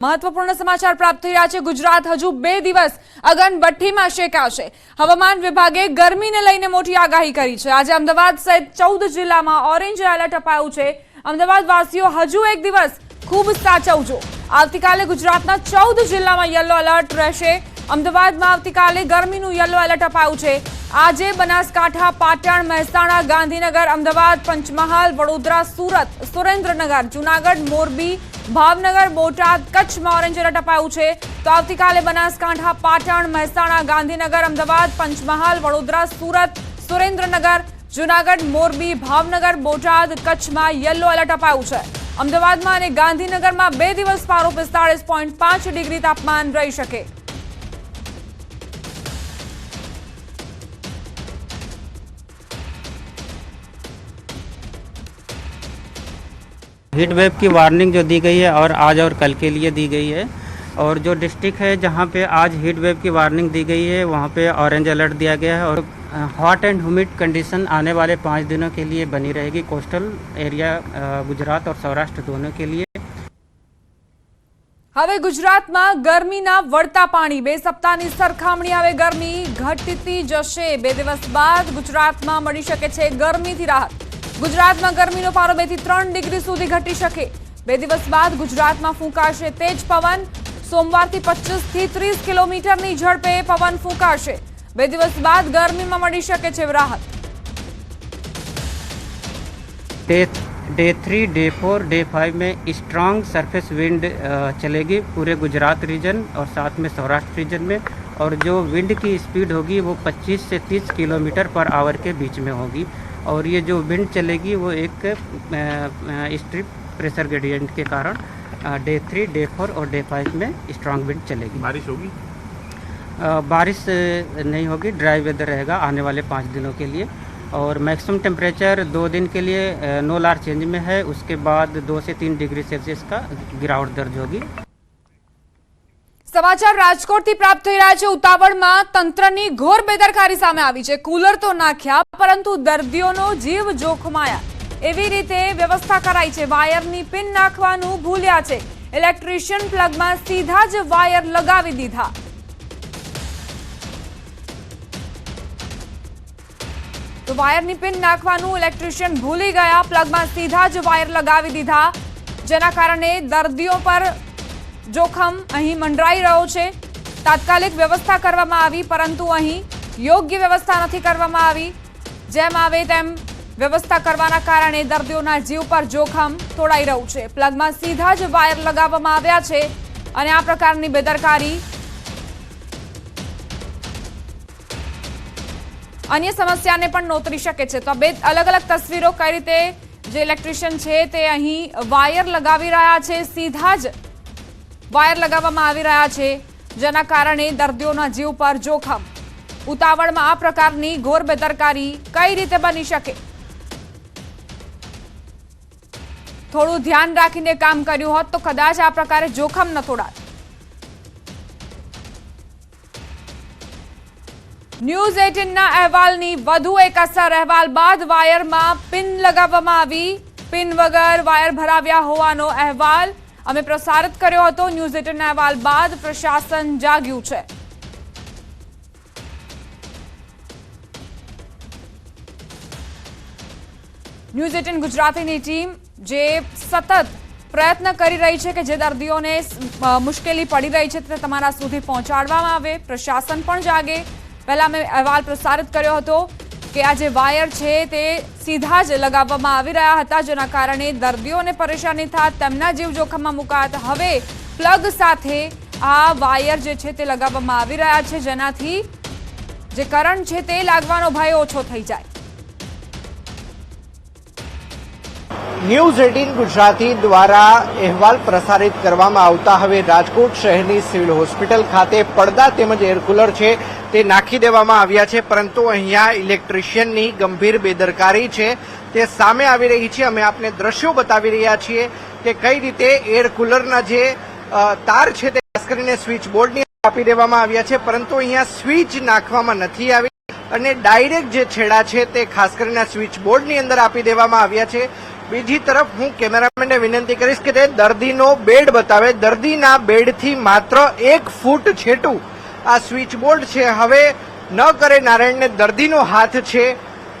મહત્વપૂર્ણ સમાચાર પ્રાપ્ત થઈ રહ્યા છે. ગુજરાત હજુ બે દિવસ અગનભઠ્ઠીમાં શેકાશે. હવામાન વિભાગે ગરમીને લઈને મોટી આગાહી કરી છે. આજે અમદાવાદ સહિત ચૌદ જિલ્લામાં ઓરેન્જ એલર્ટ અપાયું છે. અમદાવાદ વાસીઓ હજુ એક દિવસ ખૂબ સાચવજો. આવતીકાલે ગુજરાતના ચૌદ જિલ્લામાં યલો એલર્ટ રહેશે. અમદાવાદમાં આવતીકાલે ગરમીનું યલો એલર્ટ અપાયું છે. આજે બનાસકાંઠા, પાટણ, મહેસાણા, ગાંધીનગર, અમદાવાદ, પંચમહાલ, વડોદરા, સુરત, સુરેન્દ્રનગર, જુનાગઢ, મોરબી, ભાવનગર, બોટાદ, કચ્છમાં ઓરેન્જ એલર્ટ અપાયું છે. તો આવતીકાલે બનાસકાંઠા, પાટણ, મહેસાણા, ગાંધીનગર, અમદાવાદ, પંચમહાલ, વડોદરા, સુરત, સુરેન્દ્રનગર, જુનાગઢ, મોરબી, ભાવનગર, બોટાદ, કચ્છમાં યલો એલર્ટ અપાયું છે. અમદાવાદમાં અને ગાંધીનગરમાં બે દિવસ પારો પિસ્તાળીસ ડિગ્રી તાપમાન રહી શકે. हीट वेव की वार्निंग जो दी गई है और आज और कल के लिए दी गई है और जो डिस्ट्रिक्ट है जहाँ पे आज हीट वेव की वार्निंग दी गई है वहाँ पे ऑरेंज अलर्ट दिया गया है और हॉट एंड ह्यूमिड कंडीशन आने वाले पाँच दिनों के लिए बनी रहेगी कोस्टल एरिया अ, गुजरात और सौराष्ट्र दोनों के लिए હવે ગુજરાતમાં ગરમીના વળતા પાણી બે સપ્તાહની સરખામણી હવે ગરમી ઘટતી જશે બે દિવસ બાદ ગુજરાતમાં મળી શકે છે ગરમીથી રાહત ગુજરાતમાં ગરમીનો પારો બે થી ત્રણ ડિગ્રી સુધી ઘટી શકે બે દિવસ બાદ ગુજરાતમાં ફૂંકાશે તેજ પવન સોમવારથી પચીસ થી ત્રીસ કિલોમીટરની ઝડપે પવન ફૂંકાશે બે દિવસ બાદ ગરમીમાં મળી શકે છે રાહત day day three day four day five में स्ट्रांग सरफेस विंड चलेगी पूरे गुजरात रीजन और साथ में सौराष्ट्र रीजन में और जो विंड की स्पीड होगी वो 25 से 30 किलोमीटर पर आवर के बीच में होगी और ये जो विंड चलेगी वो एक स्ट्रिप प्रेशर ग्रेडियंट के कारण डे थ्री डे फोर और डे फाइव में स्ट्रांग विंड चलेगी। बारिश होगी? बारिश नहीं होगी ड्राई वेदर रहेगा आने वाले पाँच दिनों के लिए। और मैक्सिमम टेम्परेचर दो दिन के लिए नो लार चेंज में है। उसके बाद दो से तीन डिग्री सेल्सियस का गिरावट दर्ज होगी। સમાચાર રાજકોટથી પ્રાપ્ત થઈ રહ્યા છે. ઉતાવળમાં તંત્રની ઘોર બેદરકારી સામે આવી છે. કુલર તો નાખ્યા, પરંતુ દર્દીઓનો જીવ જોખમાયા. એવી રીતે વ્યવસ્થા કરાઈ છે. વાયરની પિન નાખવાનું ભૂલ્યા છે. ઇલેક્ટ્રિશિયન પ્લગમાં સીધા જ વાયર લગાવી દીધા. તો વાયરની પિન નાખવાનું ઇલેક્ટ્રિશિયન ભૂલી ગયા. પ્લગમાં સીધા જ વાયર લગાવી દીધા. જેના કારણે દર્દીઓ પર જોખમ અહીં મંડરાઈ રહ્યો છે. તાત્કાલિક વ્યવસ્થા કરવામાં આવી, પરંતુ અહીં યોગ્ય વ્યવસ્થા નથી કરવામાં આવી. જેમ આવે તેમ વ્યવસ્થા કરવાના કારણે દર્દીઓના જીવ પર જોખમ તોડાઈ રહ્યું છે. પ્લગમાં સીધા જ વાયર લગાવવામાં આવ્યા છે અને આ પ્રકારની બેદરકારી. અન્ય સમસ્યાને પણ નોતરી શકે છે. તો બે અલગ અલગ તસવીરો કઈ રીતે જે ઇલેક્ટ્રિશિયન છે તે અહીં વાયર લગાવી રહ્યા છે, સીધા જ વાયર લગાવવામાં આવી રહ્યા છે, જેના કારણે દર્દીઓના જીવ પર જોખમ. ઉતાવળમાં આ પ્રકારની ઘોર બેદરકારી કઈ રીતે બની શકે? થોડું ધ્યાન રાખીને કામ કર્યું હોત તો કદાચ આ પ્રકારે જોખમ ન તોડાત. ન્યૂઝ એટીનના અહેવાલની વધુ એક અસર અહેવાલ બાદ વાયરમાં પિન લગાવવામાં આવી. પિન વગર વાયર ભરાવ્યા હોવાનો અહેવાલ અમે પ્રસારિત કર્યો હતો. ન્યૂઝ એટીનના અહેવાલ બાદ પ્રશાસન જાગ્યું છે. ન્યૂઝ એટીન ગુજરાતીની ટીમ જે સતત પ્રયત્ન કરી રહી છે કે જે દર્દીઓને મુશ્કેલી પડી રહી છે તે તમારા સુધી પહોંચાડવામાં આવે. પ્રશાસન પણ જાગે. પહેલા મેં અહેવાલ પ્રસારિત કર્યો હતો. કે આ જે વાયર છે તે સીધા જ લગાવવામાં આવી રહ્યા હતા, જેના કારણે દર્દીઓને પરેશાની થાત, તેમના જીવ જોખમમાં મુકાત. હવે પ્લગ સાથે આ વાયર જે છે તે લગાવવામાં આવી રહ્યા છે, જેનાથી જે કરંટ છે તે લાગવાનો ભય ઓછો થઈ જાય. ન્યૂઝ એટીન ગુજરાતી દ્વારા અહેવાલ પ્રસારિત કરવામાં આવતા. હવે રાજકોટ શહેરની સિવિલ હોસ્પિટલ ખાતે પડદા તેમજ એર કુલર છે. તે નાખી દેવામાં આવ્યા છે, પરંતુ અહીંયા ઇલેક્ટ્રિશિયનની ગંભીર બેદરકારી છે. તે સામે આવી રહી છે. અમે આપને દ્રશ્યો બતાવી રહ્યા છીએ કે કઈ રીતે એર કુલરના જે તાર છે તે ખાસ કરીને સ્વિચ બોર્ડની આપી દેવામાં આવ્યા છે, પરંતુ અહીંયા સ્વિચ નાખવામાં નથી આવી અને ડાયરેક્ટ જે છેડા છે તે ખાસ કરીને સ્વિચ બોર્ડની અંદર આપી દેવામાં આવ્યા છે. બીજી તરફ હું કેમેરામેનને વિનંતી કરીશ કે તે દર્દીનો બેડ બતાવે. દર્દીના બેડથી માત્ર એક ફૂટ છેટું આ સ્વિચ બોર્ડ છે. હવે ન કરે નારાયણને દર્દીનો હાથ છે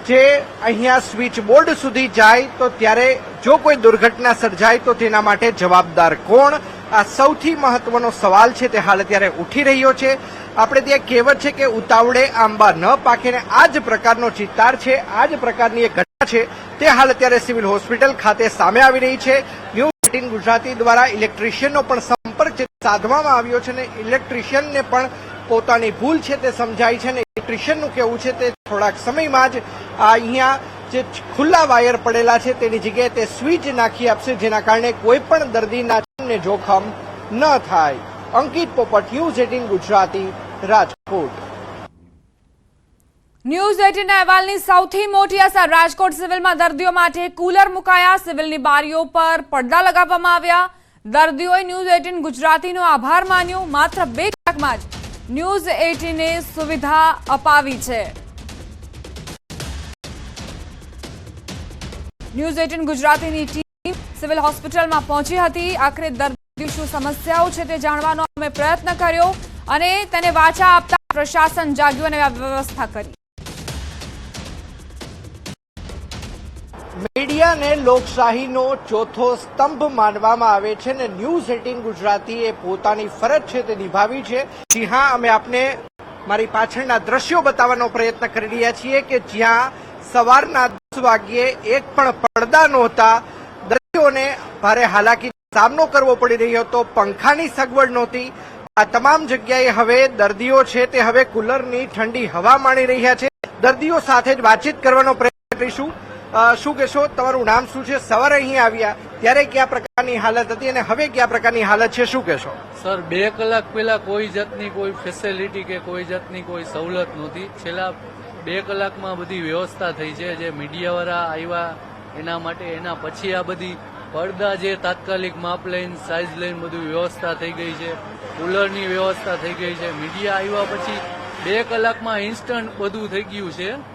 જે અહીંયા સ્વિચ બોર્ડ સુધી જાય તો ત્યારે જો કોઈ દુર્ઘટના સર્જાય તો તેના માટે જવાબદાર કોણ? આ સૌથી મહત્વનો સવાલ છે તે હાલ અત્યારે ઉઠી રહ્યો છે. આપણે ત્યાં કહેવત છે કે ઉતાવળે આંબા ન પાકે ને આ જ પ્રકારનો ચિત્તાર છે. આ જ પ્રકારની એક ઘટના છે. તે હાલ અત્યારે સિવિલ હોસ્પિટલ ખાતે સામે આવી રહી છે. ન્યૂ એટીન ગુજરાતી દ્વારા ઇલેક્ટ્રિશિયનનો પણ સંપર્ક સાધવામાં આવ્યો છે ને ઇલેક્ટ્રિશિયનને પણ પોતાની ભૂલ છે તે સમજાય છે ને ઇલેક્ટ્રિશિયનનું કેવું છે તે થોડાક સમયમાં જ અહીંયા જે ખુલ્લા વાયર પડેલા છે તેની જગ્યાએ તે સ્વિચ નાખી આપશે, જેના કારણે કોઈ પણ દર્દીના જોખમ ન થાય. Ankit Popat news eighteen Gujarati, Rajkot. News eighteen અહેવાલની સૌથી મોટી અસર રાજકોટ સિવિલમાં દર્દીઓ માટે કુલર મુકાયા. સિવિલની બારીઓ પર પડદા લગાવવામાં આવ્યા. દર્દીઓએ ન્યૂઝ એટીન ગુજરાતીનો આભાર માન્યો. માત્ર બે કલાકમાં જ ન્યૂઝ એટીને સુવિધા અપાવી છે. ન્યૂઝ એટીન ગુજરાતીની ટીમ સિવિલ હોસ્પિટલમાં પહોંચી હતી. આખરે દર્દી શું સમસ્યાઓ છે તે જાણવાનો અમે પ્રયત્ન કર્યો અને તેને વાચા આપતા પ્રશાસન જાગ્યું અને વ્યવસ્થા કરી. મીડિયાને લોકશાહીનો ચોથો સ્તંભ માનવામાં આવે છે ને ન્યૂઝ એટીન ગુજરાતી એ પોતાની ફરજ છે તે નિભાવી છે. જી હા, અમે આપને મારી પાછળના દ્રશ્યો બતાવવાનો પ્રયત્ન કરી રહ્યા છીએ કે જ્યાં સવારના દસ વાગ્યે એક પણ પડદા નહોતા. દર્દીઓને ભારે હાલાકી સામનો કરવો પડી રહ્યો હતો. પંખાની સગવડ નહોતી. આ તમામ જગ્યાએ હવે દર્દીઓ છે તે હવે કુલરની ઠંડી હવા માણી રહ્યા છે. દર્દીઓ સાથે જ વાતચીત કરવાનો પ્રયત્ન કરીશું. શું કહેશો? તમારું નામ શું છે? સવારે અહીં આવ્યા. ત્યારે કયા પ્રકારની હાલત હતી અને હવે કયા પ્રકારની હાલત છે? શું કહેશો? સર, બે કલાક પહેલા કોઈ જાતની કોઈ ફેસિલિટી કે કોઈ જાતની કોઈ સવલત નહોતી. છેલ્લા બે કલાકમાં બધી વ્યવસ્થા થઈ છે. જે મીડિયાવાળા આવ્યા, એના માટે, એના પછી આ બધી પડદા જે તાત્કાલિક માપ લઈને સાઇઝ લઈને બધું વ્યવસ્થા થઈ ગઈ છે. કુલરની વ્યવસ્થા થઈ ગઈ છે. મીડિયા આવ્યા પછી બે કલાકમાં ઇન્સ્ટન્ટ બધું થઈ ગયું છે.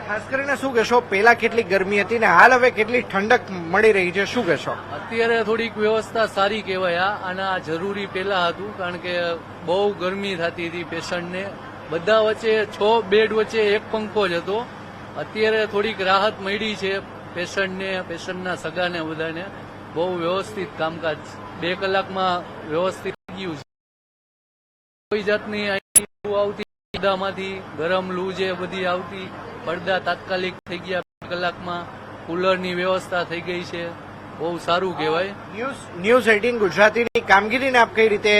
ખાસ કરીને શું કહેશો પહેલા કેટલી ગરમી હતી ને હાલ હવે કેટલી ઠંડક મળી રહી છે શું કહેશો અત્યારે થોડીક વ્યવસ્થા સારી કહેવાય અને આ જરૂરી પહેલા હતું કારણ કે બહુ ગરમી થતી હતી પેશન્ટને બધા વચ્ચે છ બેડ વચ્ચે એક પંખો જ હતો અત્યારે થોડીક રાહત મળી છે પેશન્ટને પેશન્ટના સગાને બધાને બહુ વ્યવસ્થિત કામકાજ બે કલાકમાં વ્યવસ્થિત ગયું છે કોઈ જાતની આવતી બધામાંથી ગરમ લૂ જે બધી આવતી પડદા તાત્કાલિક થઈ ગયા કલાકમાં. કુલરની વ્યવસ્થા થઈ ગઈ છે. બહુ સારું કહેવાય. ન્યૂઝ ન્યૂઝ એટીન ગુજરાતીની કામગીરીને આપ કઈ રીતે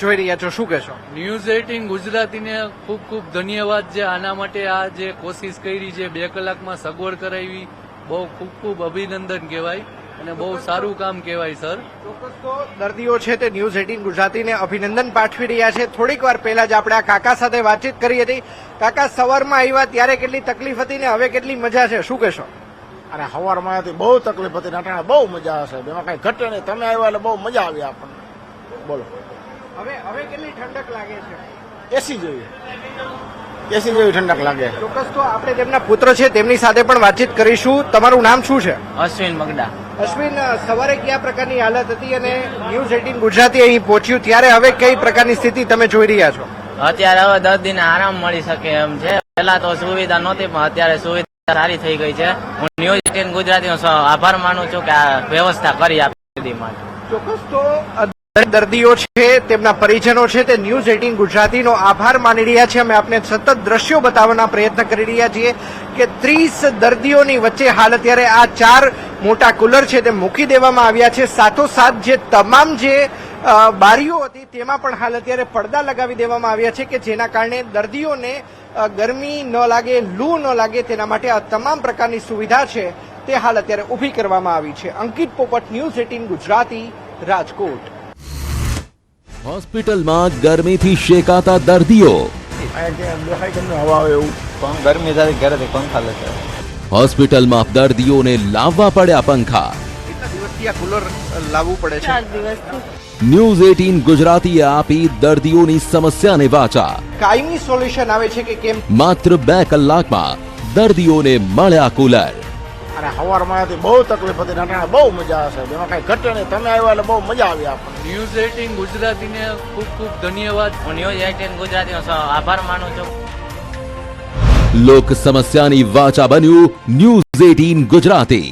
જોઈ રહ્યા છો? શું કહેશો? ન્યૂઝ એટીન ગુજરાતીને ખૂબ ખૂબ ધન્યવાદ છે. આના માટે આ જે કોશિશ કરી છે બે કલાકમાં સગવડ કરાવી બહુ ખૂબ ખૂબ અભિનંદન કહેવાય. અને બહુ સારું કામ કહેવાય સર. ચોક્કસ તો દર્દીઓ છે તે ન્યૂઝ એટીન ગુજરાતીને અભિનંદન પાઠવી રહ્યા છે. થોડીક વાર પહેલા જ આપણે આ કાકા સાથે વાતચીત કરી હતી. કાકા સવારમાં આવ્યા ત્યારે કેટલી તકલીફ હતી ને હવે કેટલી મજા છે? શું કહેશો? અને સવારમાં હતી બહુ તકલીફ હતી નાટાણે બહુ મજા હશે. એમાં કઈ ઘટે નહીં. તમે આવ્યા એટલે બહુ મજા આવી આપણને. બોલો. હવે હવે કેટલી ઠંડક લાગે છે? એસી જોઈએ. એસી જેવી ઠંડક લાગે. ચોક્કસ તો આપણે તેમના પુત્ર છે તેમની સાથે પણ વાતચીત કરીશું. તમારું નામ શું છે? અશ્વિન મગડા. અશ્વિન સવારે કયા પ્રકારની હાલત હતી અને ન્યૂઝ એટીન ગુજરાતી અહીં પહોંચ્યું? ત્યારે હવે કઈ પ્રકારની સ્થિતિ તમે જોઈ રહ્યા છો? અત્યારે હવે દર્દીને આરામ મળી શકે એમ છે. પેલા તો સુવિધા નહોતી પણ અત્યારે સુવિધા સારી થઈ ગઈ છે. હું ન્યૂઝ એટીન ગુજરાતીનો આભાર માનું છું કે આ વ્યવસ્થા કરી આપી માટે ચોક્કસ તો દર્દીઓ છે, તેમના પરિજનો છે, તે ન્યૂઝ એટીન ગુજરાતીનો આભાર માની રહ્યા છે. અમે આપને સતત દ્રશ્યો બતાવવાના પ્રયત્ન કરી રહ્યા છીએ કે ત્રીસ દર્દીઓની વચ્ચે હાલ અત્યારે આ ચાર મોટા કુલર છે તે મૂકી દેવામાં આવ્યા છે. સાથોસાથ જે તમામ જે બારીઓ હતી તેમાં પણ હાલ અત્યારે પડદા લગાવી દેવામાં આવ્યા છે કે જેના કારણે દર્દીઓને ગરમી ન લાગે, લૂ ન લાગે તેના માટે આ તમામ પ્રકારની સુવિધા છે તે હાલ અત્યારે ઊભી કરવામાં આવી છે. અંકિત પોપટ, ન્યૂઝ એટીન ગુજરાતી, રાજકોટ. હોસ્પિટલમાં ગરમીથી શેકાતા દર્દીઓ. ગરમી પંખા હોસ્પિટલમાં દર્દીઓને લાવવા પડ્યા પંખા. કેટલા દિવસથી આ કુલર લાવવું પડે છે? ન્યૂઝ એટીન ગુજરાતીએ આપી દર્દીઓની સમસ્યાને વાચા. કાયમી સોલ્યુશન આવે છે કે કેમ? માત્ર બે કલાકમાં દર્દીઓને મળ્યા કુલર. અને સવારમાં બહુ તકલીફ હતી ને બહુ મજા આવશે એમાં કાંઈ ઘટે નહીં. તમે આવ્યા એટલે બહુ મજા આવી આપણને. ન્યૂઝ એટીન ગુજરાતીને ખૂબ ખૂબ ધન્યવાદ. હું ન્યૂઝ એટીન ગુજરાતીનો આભાર માનું છું. લોક સમસ્યાની વાચા બન્યું ન્યૂઝ એટીન ગુજરાતી.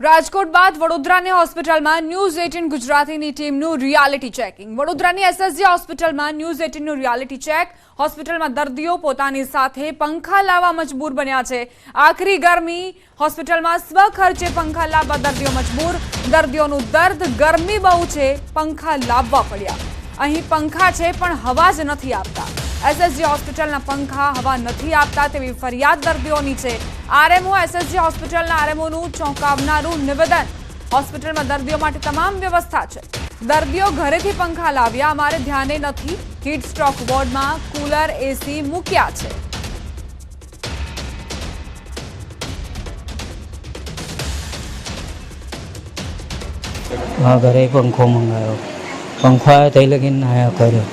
રાજકોટ બાદ વડોદરાની હોસ્પિટલમાં ન્યૂઝ એટીન ગુજરાતીની ટીમનું રિયાલિટી ચેકિંગ વડોદરાની એસએસજી હોસ્પિટલમાં ન્યૂઝ એટીનનું રિયાલિટી ચેક હોસ્પિટલમાં દર્દીઓ પોતાની સાથે પંખા લાવવા મજબૂર બન્યા છે. આખરી ગરમી. હોસ્પિટલમાં સ્વખર્ચે પંખા લાવવા દર્દીઓ મજબૂર. દર્દીઓનું દર્દ ગરમી બહુ છે. પંખા લાવવા પડ્યા. અહીં પંખા છે, પણ હવા જ નથી આપતા. એસએસજી હોસ્પિટલના પંખા, હવા નથી આપતા તેવી ફરિયાદ દર્દીઓની છે. આરએમઓ એસએસજી હોસ્પિટલના આરએમઓનું ચોંકાવનારું નિવેદન. હોસ્પિટલમાં દર્દીઓ માટે તમામ વ્યવસ્થા છે. દર્દીઓ ઘરેથી પંખા લાવ્યા, અમારે ધ્યાને નથી. હીટ સ્ટ્રોક વોર્ડમાં કુલર, એસી મૂક્યા છે. ઘરે પંખો મંગાવ્યો પંખો આવ્યો તે લગીને આયા કર્યો.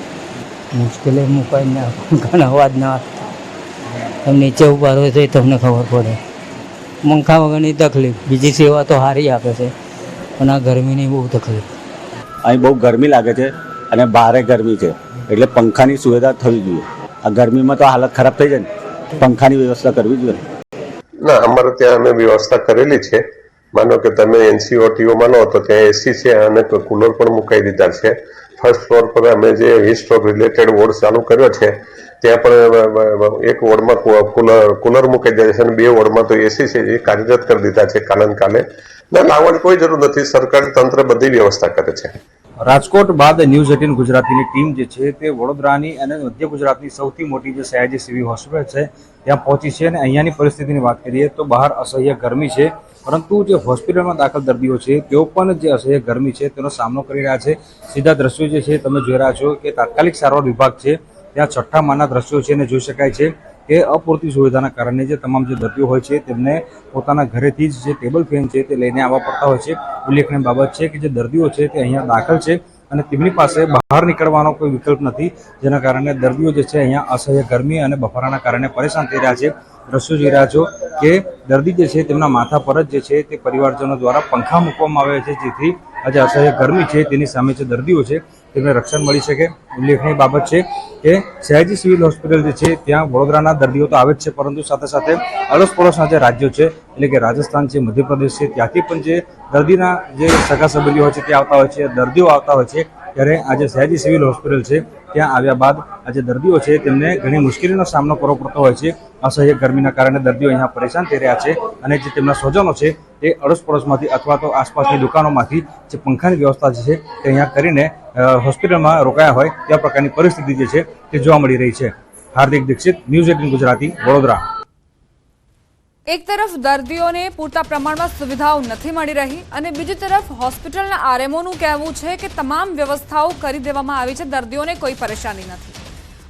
મુશ્કેલી મુકાઈને આ પંખાનો અવાજ ના તમે નીચે ઊભા રહો તો તમને ખબર પડે. પંખા વગરની તકલીફ. બીજી સેવા તો સારી આપે છે પણ આ ગરમીની બહુ તકલીફ. અહીં બહુ ગરમી લાગે છે અને ભારે ગરમી છે. એટલે પંખાની સુવિધા થવી જોઈએ. આ ગરમીમાં તો હાલત ખરાબ થઈ જાય ને. પંખાની વ્યવસ્થા કરવી જોઈએ. ના અમારે ત્યાં અમે વ્યવસ્થા કરેલી છે. માનો કે તમે એનસીઓટીઓ લો તો ત્યાં એસી છે અને કુલર પણ મુકાઈ દીધા છે. ફર્સ્ટ ફ્લોર પર અમે જે હિસ્ટ્રોક રિલેટેડ વોર્ડ ચાલુ કર્યો છે, ત્યાં પણ એક વોર્ડમાં કુલર કુલર મૂકી દીધા છે અને બે વોર્ડમાં તો એસી છે, એ કાર્યરત કરી દીધા છે કાલન કાલે. ના, લાવવાની કોઈ જરૂર નથી. સરકારી તંત્ર બધી વ્યવસ્થા કરે છે. રાજકોટ બાદ ન્યૂઝ એટીન ગુજરાતીની ટીમ જે છે તે વડોદરાની અને મધ્ય ગુજરાતની સૌથી મોટી જે સયાજી સિવિલ હોસ્પિટલ છે, ત્યાં પહોંચી છે અને અહીંયાની પરિસ્થિતિની વાત કરીએ તો બહાર અસહ્ય ગરમી છે, પરંતુ જે હોસ્પિટલમાં દાખલ દર્દીઓ છે, તેઓ પણ જે અસહ્ય ગરમી છે તેનો સામનો કરી રહ્યા છે. સીધા દ્રશ્યો જે છે, તમે જોઈ રહ્યા છો કે તાત્કાલિક સારવાર વિભાગ છે, ત્યાં છઠ્ઠા માના દ્રશ્યો છે અને જોઈ શકાય છે કે અપૂરતી સુવિધાના કારણે જે તમામ જે દર્દીઓ હોય છે, તેમને પોતાના ઘરેથી જ જે ટેબલ ફેન છે તે લઈને આવવા પડતા હોય છે. ઉલ્લેખનીય બાબત છે કે જે દર્દીઓ છે તે અહીંયા દાખલ છે અને તેમની પાસે બહાર નીકળવાનો કોઈ વિકલ્પ નથી, જેના કારણે દર્દીઓ જે છે અહીંયા અસહ્ય ગરમી અને બફારાના કારણે પરેશાન થઈ રહ્યા છે. દ્રશ્યો જોઈ રહ્યા છો કે દર્દી જે છે તેમના માથા પર જ જે છે તે પરિવારજનો દ્વારા પંખા મૂકવામાં આવે છે, જેથી આજે અસહ્ય ગરમી છે. તેની સામે જે દર્દીઓ છે તેમને રક્ષણ મળી શકે. ઉલ્લેખનીય બાબત છે કે સયાજી સિવિલ હોસ્પિટલ જે છે, ત્યાં વડોદરાના દર્દીઓ તો આવે જ છે, પરંતુ સાથે સાથે અડોસ પડોશના જે રાજ્યો છે, એટલે કે રાજસ્થાન છે, મધ્યપ્રદેશ છે, ત્યાંથી પણ જે દર્દીના જે સગા સંબંધીઓ હોય છે, તે આવતા હોય છે, દર્દીઓ આવતા હોય છે ત્યારે આજે સયાજી સિવિલ હોસ્પિટલ છે, ત્યાં આવ્યા બાદ આજે દર્દીઓ છે, તેમને ઘણી મુશ્કેલીનો સામનો કરવો પડતો હોય છે. અસહ્ય ગરમીના કારણે દર્દીઓ અહીંયા પરેશાન થઈ રહ્યા છે અને જે તેમના સ્વજનો છે, તે અડોશપડોશમાંથી અથવા તો આસપાસની દુકાનોમાંથી જે પંખાની વ્યવસ્થા છે, તે અહીંયા કરીને હોસ્પિટલમાં રોકાયા હોય તેવા પ્રકારની પરિસ્થિતિ જે છે, તે જોવા મળી રહી છે. Hardik Dixit, news eighteen Gujarati, Vadodara. એક તરફ દર્દીઓને પૂરતા પ્રમાણમાં સુવિધાઓ નથી મળી રહી અને બીજી તરફ હોસ્પિટલના આરએમઓનું કહેવું છે કે તમામ વ્યવસ્થાઓ કરી દેવામાં આવી છે, દર્દીઓને કોઈ પરેશાની નથી.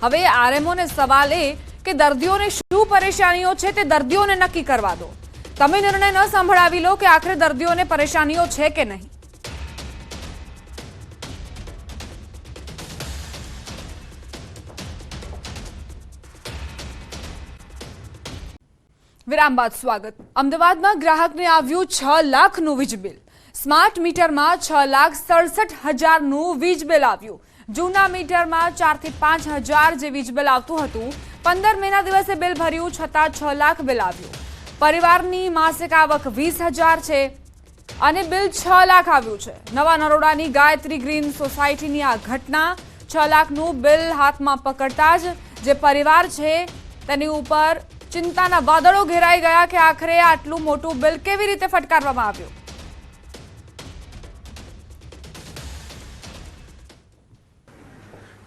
હવે આરએમઓને સવાલ એ કે દર્દીઓને શું પરેશાનીઓ છે તે દર્દીઓને નક્કી કરવા દો. તમે નિર્ણય ન સંભળાવી લો કે આખરે દર્દીઓને પરેશાનીઓ છે કે નહીં. વિરામ બાદ સ્વાગત. અમદાવાદમાં ગ્રાહકને આવ્યું છ લાખનું વીજ બિલ. સ્માર્ટ મીટરમાં છ લાખ સડસઠ હજારનું વીજ બિલ આવ્યું. જૂના મીટરમાં ચારથી પાંચ હજાર જે વીજ બિલ આવતું હતું, પંદર મેના દિવસે બિલ ભર્યું છતાં છ લાખ બિલ આવ્યું. પરિવારની માસિક આવક વીસ હજાર છે અને બિલ છ લાખ આવ્યું છે. નવા નરોડાની ગાયત્રી ગ્રીન સોસાયટીની આ ઘટના છ લાખનું બિલ હાથમાં પકડતા જ જે પરિવાર છે તેની ઉપર ચિંતાના વાદળો ઘેરાઈ ગયા કે આખરે આટલું મોટું બિલ કેવી રીતે ફટકારવામાં આવ્યું?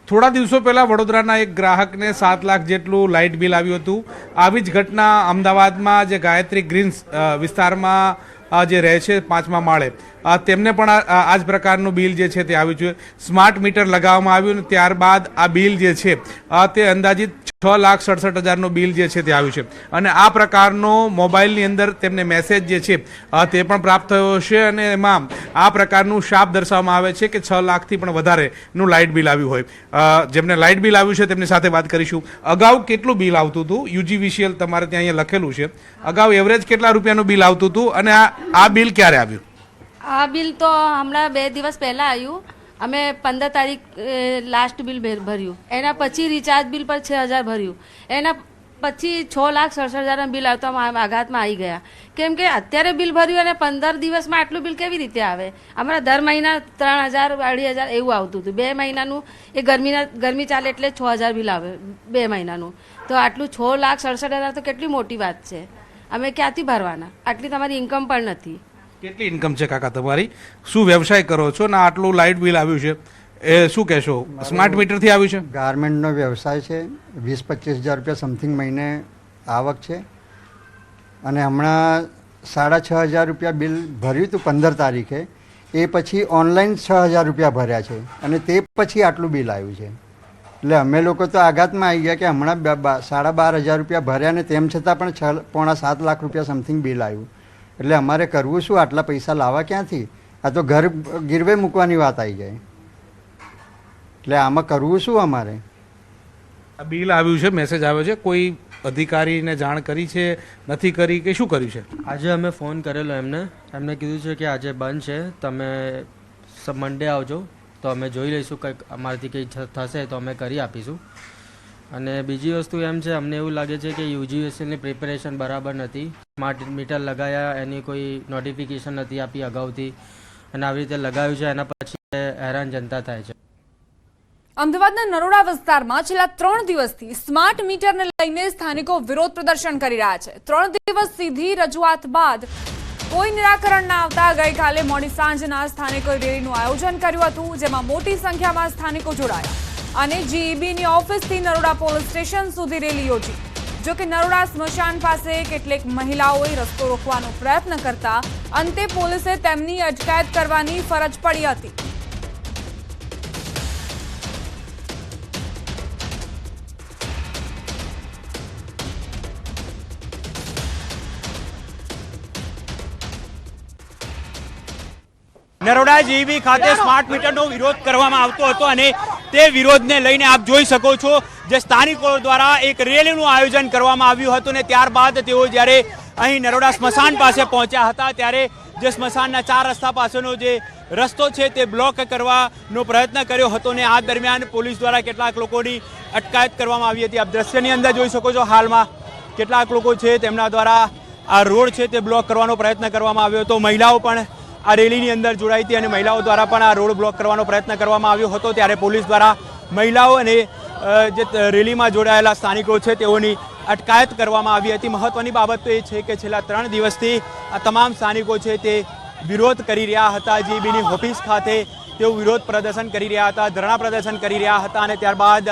થોડા દિવસો પહેલાં વડોદરાના એક ગ્રાહકને સાત લાખ જેટલું લાઇટ બિલ આવ્યું હતું. આવી જ ઘટના અમદાવાદમાં જે ગાયત્રી ગ્રીન્સ વિસ્તારમાં જે રહે છે પાંચમા માળે. તેમને પણ આ- જ પ્રકારનું બિલ જે છે તે આવ્યું છે. સ્માર્ટ મીટર લગાવવામાં આવ્યું અને ત્યારબાદ આ બિલ જે છે તે અંદાજિત છ લાખ સડસઠ હજારનું બિલ જે છે તે આવ્યું છે. અને આ પ્રકારનો મોબાઈલની અંદર તેમને મેસેજ જે છે તે પણ પ્રાપ્ત થયો છે અને એમાં આ પ્રકારનું શાપ દર્શાવવામાં આવે છે કે છ લાખથી પણ વધારેનું લાઇટ બિલ આવ્યું હોય. જેમને લાઇટ બિલ આવ્યું છે તેમની સાથે વાત કરીશું. અગાઉ કેટલું બિલ આવતું હતું? યુજીવીસીએલ તમારે ત્યાં અહીંયા લખેલું છે. અગાઉ એવરેજ કેટલા રૂપિયાનું બિલ આવતું હતું? અને આ આ બિલ ક્યારે આવ્યું? આ બિલ તો હમણાં બે દિવસ પહેલાં આવ્યું. અમે પંદર તારીખ લાસ્ટ બિલ ભર્યું. એના પછી રિચાર્જ બિલ પર છ હજાર ભર્યું. એના પછી છ લાખ સડસઠ હજારના બિલ આવતા આઘાતમાં આવી ગયા. કેમ કે અત્યારે બિલ ભર્યું અને પંદર દિવસમાં આટલું બિલ કેવી રીતે આવે? અમારા દર મહિના ત્રણ હજાર, અઢી હજાર એવું આવતું હતું. બે મહિનાનું, એ ગરમીના, ગરમી ચાલે એટલે છ હજાર બિલ આવે, બે મહિનાનું. તો આટલું છ લાખ સડસઠ હજાર તો કેટલી મોટી વાત છે. અમે ક્યાંથી ભરવાના? આટલી તમારી ઇન્કમ પણ નથી. કેટલી ઇન્કમ છે કાકા તમારી? શું વ્યવસાય કરો છો ને આટલું લાઇટ બિલ આવ્યું છે? એ શું કહેશો? સ્માર્ટ મીટરથી આવ્યું છે? ગાર્મેન્ટનો વ્યવસાય છે. વીસ પચીસ હજાર રૂપિયા સમથિંગ મહિને આવક છે. અને હમણાં સાડા છ હજાર રૂપિયા બિલ ભર્યું હતું પંદર તારીખે. એ પછી ઓનલાઈન છ હજાર રૂપિયા ભર્યા છે. અને તે પછી આટલું બિલ આવ્યું છે. એટલે અમે લોકો તો આઘાતમાં આવી ગયા કે હમણાં સાડા બાર હજાર રૂપિયા ભર્યા ને તેમ છતાં પણ છ પોણા સાત લાખ રૂપિયા સમથિંગ બિલ આવ્યું. એટલે અમારે કરવું શું? આટલા પૈસા લાવવા ક્યાંથી? આ તો ઘર ગીરવે મૂકવાની વાત આવી જાય. એટલે આમાં કરવું શું અમારે? આ બિલ આવ્યું છે મેસેજ આવ્યો છે કોઈ અધિકારીને જાણ કરી છે નથી કરી કે શું કર્યું છે? આજે અમે ફોન કરેલો એમને. એમને કીધું છે કે આજે બંધ છે તમે મંડે આવજો તો અમે જોઈ લઈશું કંઈક અમારાથી કંઈ થશે તો અમે કરી આપીશું. અને બીજી વસ્તુ એમ છે, અમને એવું લાગે છે કે યુજીએસએલની પ્રિપેરેશન બરાબર નથી. સ્માર્ટ મીટર લગાયા, એની કોઈ નોટિફિકેશન નથી આપી અગાઉથી. અને આવી રીતે લગાવ્યું છે, એના પછી હેરાન જનતા થાય છે. અમદાવાદના નરોડા વિસ્તારમાં છેલ્લા ત્રણ દિવસથી સ્માર્ટ મીટરને લઈને સ્થાનિકો વિરોધ પ્રદર્શન કરી રહ્યા છે. ત્રણ દિવસ સીધી રજૂઆત બાદ કોઈ નિરાકરણ ના આવતા ગઈકાલે મોડી સાંજના સ્થાનિકોએ રેલીનું આયોજન કર્યું હતું, જેમાં મોટી સંખ્યામાં સ્થાનિકો જોડાયા. અને જીઈબીની ઓફિસથી નરોડા પોલીસ સ્ટેશન સુધી રેલી યોજી. જો કે નરોડા સ્મશાન પાસે કેટલીક મહિલાઓએ રસ્તો રોકવાનો પ્રયત્ન કરતા અંતે પોલીસે તેમની અટકાયત કરવાની ફરજ પડી હતી. નરોડા જીબી ખાતે સ્માર્ટ મીટરનો વિરોધ કરવામાં આવતો હતો અને તે વિરોધને લઈને આપ જોઈ શકો છો જે સ્થાનિકો દ્વારા એક રેલીનું આયોજન કરવામાં આવ્યું હતું ને ત્યારબાદ તેઓ જ્યારે અહીં નરોડા સ્મશાન પાસે પહોંચ્યા હતા, ત્યારે જે સ્મશાનના ચાર રસ્તા પાસેનો જે રસ્તો છે તે બ્લોક કરવાનો પ્રયત્ન કર્યો હતો ને આ દરમિયાન પોલીસ દ્વારા કેટલાક લોકોની અટકાયત કરવામાં આવી હતી. આપ દ્રશ્યની અંદર જોઈ શકો છો હાલમાં કેટલાક લોકો છે તેમના દ્વારા આ રોડ છે તે બ્લોક કરવાનો પ્રયત્ન કરવામાં આવ્યો હતો. મહિલાઓ પણ આ રેલીની અંદર જોડાઈ હતી અને મહિલાઓ દ્વારા પણ આ રોડ બ્લોક કરવાનો પ્રયત્ન કરવામાં આવ્યો હતો. ત્યારે પોલીસ દ્વારા મહિલાઓ અને જે રેલીમાં જોડાયેલા સ્થાનિકો છે, તેઓની અટકાયત કરવામાં આવી હતી. મહત્વની બાબત તો એ છે કે છેલ્લા ત્રણ દિવસથી આ તમામ સ્થાનિકો છે તે વિરોધ કરી રહ્યા હતા. જીબીની ઓફિસ ખાતે તેઓ વિરોધ પ્રદર્શન કરી રહ્યા હતા, ધરણા પ્રદર્શન કરી રહ્યા હતા અને ત્યારબાદ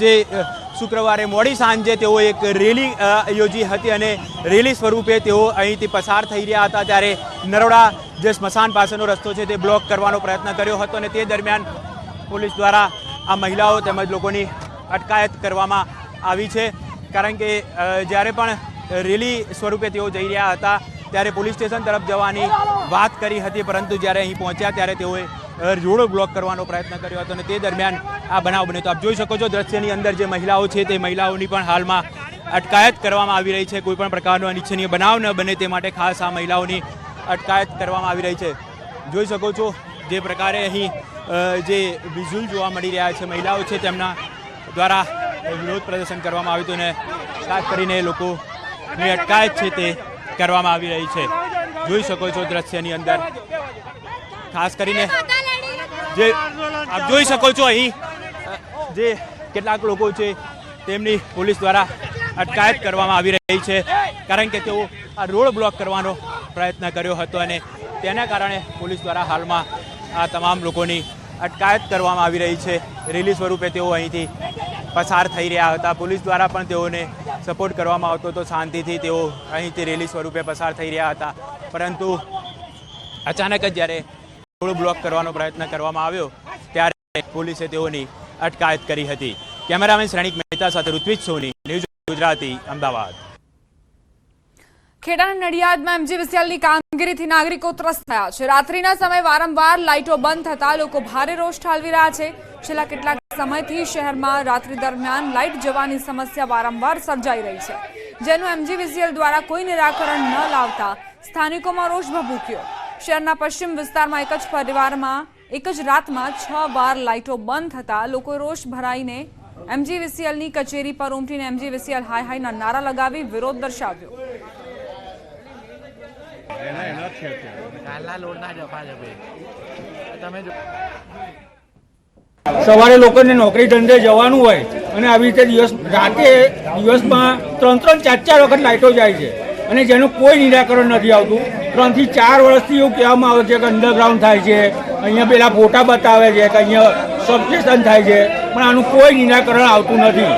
જે શુક્રવારે મોડી સાંજે તેઓ એક રેલી યોજી હતી અને રેલી સ્વરૂપે તેઓ અહીંથી પસાર થઈ રહ્યા હતા ત્યારે નરોડા જે સ્મશાન પાસેનો રસ્તો છે તે બ્લોક કરવાનો પ્રયત્ન કર્યો હતો અને તે દરમિયાન પોલીસ દ્વારા આ મહિલાઓ તેમજ લોકોની અટકાયત કરવામાં આવી છે. કારણ કે જ્યારે પણ રેલી સ્વરૂપે તેઓ જઈ રહ્યા હતા ત્યારે પોલીસ સ્ટેશન તરફ જવાની વાત કરી હતી, પરંતુ જ્યારે અહીં પહોંચ્યા ત્યારે તેઓએ રોડ બ્લોક કરવાનો પ્રયત્ન કર્યો હતો અને તે દરમિયાન આ બનાવ બન્યો તો આપ જોઈ શકો છો દ્રશ્યની અંદર જે મહિલાઓ છે તે મહિલાઓની પણ હાલમાં અટકાયત કરવામાં આવી રહી છે. કોઈપણ પ્રકારનો અનિચ્છનીય બનાવ ન બને તે માટે ખાસ આ મહિલાઓની અટકાયત કરવામાં આવી રહી છે. જોઈ શકો છો જે પ્રકારે અહીં જે વિઝ્યુઅલ જોવા મળી રહ્યા છે, મહિલાઓ છે તેમના દ્વારા વિરોધ પ્રદર્શન કરવામાં આવ્યું હતું અને ખાસ કરીને લોકોની અટકાયત છે તે કરવામાં આવી રહી છે. જોઈ શકો છો દ્રશ્યની અંદર. ખાસ કરીને જે આપ જોઈ શકો છો અહીં, જે કેટલાક લોકો છે તેમની પોલીસ દ્વારા અટકાયત કરવામાં આવી રહી છે, કારણ કે તેઓ આ રોડ બ્લોક કરવાનો પ્રયત્ન કર્યો હતો અને તેના કારણે પોલીસ દ્વારા હાલમાં આ તમામ લોકોની અટકાયત કરવામાં આવી રહી છે. રેલી સ્વરૂપે તેઓ અહીંથી પસાર થઈ રહ્યા હતા. પોલીસ દ્વારા પણ તેઓને સપોર્ટ કરવામાં આવતો હતો. શાંતિથી તેઓ અહીંથી રેલી સ્વરૂપે પસાર થઈ રહ્યા હતા. પરંતુ અચાનક જ જ્યારે થોડું બ્લોક કરવાનો પ્રયત્ન કરવામાં આવ્યો ત્યારે પોલીસે તેઓની અટકાયત કરી હતી. કેમેરામેન શ્રેણિક મહેતા સાથે ઋત્વિજ સોની, ન્યૂઝ ગુજરાતી, અમદાવાદ. ખેડાના નડિયાદમાં એમજીવીસીએલની કામગીરીથી નાગરિકો ત્રસ્ત થયા છે. રાત્રિના સમયે વારંવાર લાઇટો બંધ થતા લોકો ભારે રોષ ઠાલવી રહ્યા છે. છેલ્લા કેટલાક સમયથી શહેરમાં રાત્રિ દરમિયાન લાઇટ જવાની સમસ્યા વારંવાર સર્જાઈ રહી છે. જેનું એમજીવીસીએલ દ્વારા કોઈ નિરાકરણ ન લાવતા સ્થાનિકોમાં રોષ ભભૂક્યો. શહેરના પશ્ચિમ વિસ્તારમાં એક જ પરિવારમાં એક જ રાતમાં છ વાર લાઇટો બંધ થતા લોકો રોષ ભરાઈને એમજીવીસીએલની કચેરી પર ઉમટીને એમજીવીસીએલ હાય હાયના નારા લગાવી વિરોધ દર્શાવ્યો. સવારે લોકોને નોકરી ધંધે જવાનું હોય અને આવી રીતે દિવસ રાતે દિવસમાં ત્રણ ત્રણ ચાર ચાર વખત લાઇટો જાય છે. અને જેનું કોઈ નિરાકરણ નથી આવતું. ત્રણથી ચાર વર્ષથી એવું કહેવામાં આવે છે કે અંડરગ્રાઉન્ડ થાય છે. અહીંયા પેલા ફોટા બતાવે છે કે અહીંયા સબસ્ટેશન થાય છે. પણ આનું કોઈ નિરાકરણ આવતું નથી.